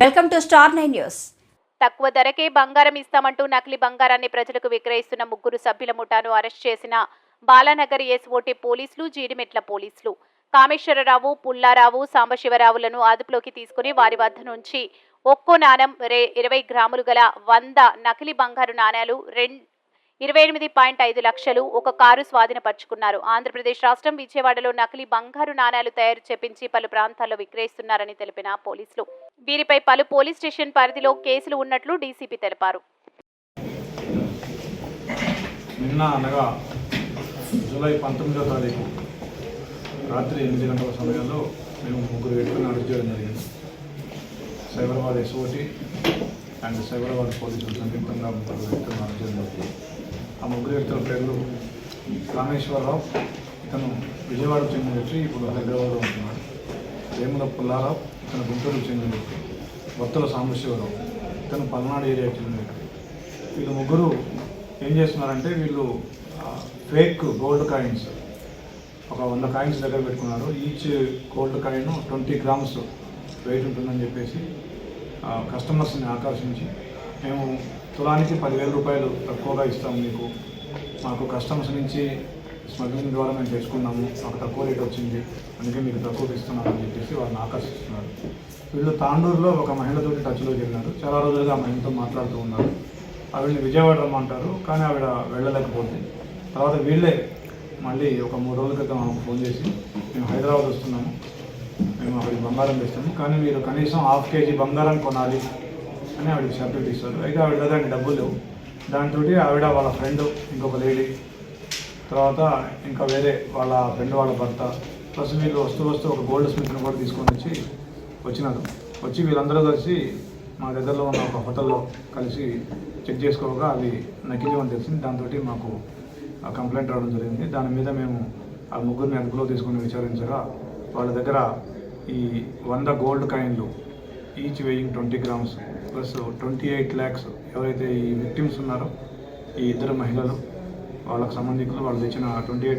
Welcome to star nine news. తక్కువ ధరకే బంగారం ఇస్తామంటూ నకిలీ బంగారాన్ని ప్రజలకు విక్రయిస్తున్న ముగ్గురు సభ్యుల ముఠాను అరెస్ట్ చేసిన బాలానగర్ ఎస్ఓటీ పోలీసులు జీడిమెట్ల పోలీసులు. కామేశ్వరరావు పుల్లారావు సాంబశివరావులను అదుపులోకి తీసుకుని వారి వద్ద నుంచి ఒక్కో నాణం రే ఇరవై గ్రాములు గల వంద నకిలీ బంగారు నాణేలు రెండు ఇరవై ఎనిమిది పాయింట్ ఐదు లక్షలు ఒక కారు స్వాధీనపరుచుకున్నారు. ఆంధ్రప్రదేశ్ రాష్ట్రం విజయవాడలో నకిలీ బంగారు నాణాలు తయారు చేపించి పలు ప్రాంతాల్లో విక్రయిస్తున్నారని తెలిపిన పోలీసులు. వీరిపై పలు పోలీస్ స్టేషన్ పరిధిలో కేసులు ఉన్నట్లు డీసీపీ తెలిపారు. నిన్న అనగా జూలై పంతొమ్మిదో తారీఖు రాత్రి ఎనిమిది గంటల సమయంలో మేము ముగ్గురు వ్యక్తులను అరెస్ట్ చేయడం జరిగింది. సైబరాబాద్ ఎస్ఓటి అండ్ సైబరాబాద్ పోలీసులు సంయుక్తంగా ముగ్గురు వ్యక్తులను అరెస్ట్ చేయడం జరిగింది. ఆ ముగ్గురు వ్యక్తుల పేర్లు రామేశ్వరరావు ఇతను విజయవాడకు చెందిన వ్యక్తి ఇప్పుడు హైదరాబాద్లో ఉంటున్నాడు. వేముల పుల్లారావు ఇతను గుంటూరుకు చెందిన వ్యక్తి. భక్తుల సాంబశివరావు ఇతను పల్నాడు ఏరియాకి చెందిన వ్యక్తి. వీళ్ళు ముగ్గురు ఏం చేస్తున్నారంటే వీళ్ళు ఫేక్ గోల్డ్ కాయిన్స్ ఒక వంద కాయిన్స్ దగ్గర పెట్టుకున్నారు. Each gold coin twenty grams weight ఉంటుందని చెప్పేసి ఆ, కస్టమర్స్ని ఆకర్షించి మేము తులానికి పదివేల రూపాయలు తక్కువగా ఇస్తాం మీకు మాకు కస్టమర్స్ నుంచి స్మగ్లింగ్ ద్వారా మేము తెచ్చుకున్నాము మాకు తక్కువ రేట్ వచ్చింది. అందుకే మీకు తక్కువ ఇస్తున్నాను అని చెప్పేసి వారిని ఆకర్షిస్తున్నారు. వీళ్ళు తాండూరులో ఒక మహిళతోటి టచ్లో చేరినారు చాలా రోజులుగా ఆ మహిళతో మాట్లాడుతూ ఉన్నారు. ఆవిడని విజయవాడ రమ్మంటారు కానీ ఆవిడ వెళ్ళలేకపోతే. తర్వాత వీళ్ళే మళ్ళీ ఒక మూడు రోజుల క్రితం ఆమెకు ఫోన్ చేసి మేము హైదరాబాద్ వస్తున్నాము. మేము అక్కడికి బంగారం తెస్తాము. కానీ మీరు కనీసం హాఫ్ కేజీ బంగారం కొనాలి. అని ఆవిడ సపరేట్ ఇస్తారు అయితే ఆవిడ దగ్గర డబ్బులు లేవు. దాంతో ఆవిడ వాళ్ళ ఫ్రెండ్ ఇంకొక లేడీ తర్వాత ఇంకా వేరే వాళ్ళ ఫ్రెండ్ వాళ్ళ భర్త ప్లస్ వీళ్ళు వస్తూ వస్తూ ఒక గోల్డ్ స్మిత్ని కూడా తీసుకొని వచ్చి వచ్చినారు. వచ్చి వీళ్ళందరూ కలిసి మా దగ్గరలో ఉన్న ఒక హోటల్లో కలిసి చెక్ చేసుకోగా అవి నకిలీ అని తెలిసింది. దాంతో మాకు ఆ కంప్లైంట్ రావడం జరిగింది. దాని మీద మేము ఆ ముగ్గురిని అదుపులో తీసుకొని విచారించగా వాళ్ళ దగ్గర ఈ వంద గోల్డ్ కాయిన్లు each weighing twenty grams plus twenty eight lakhs ఎవరైతే ఈ విక్టిమ్స్ ఉన్నారో ఈ ఇద్దరు మహిళలు వాళ్ళకి సంబంధించిన వాళ్ళు తెచ్చిన ట్వంటీ ఎయిట్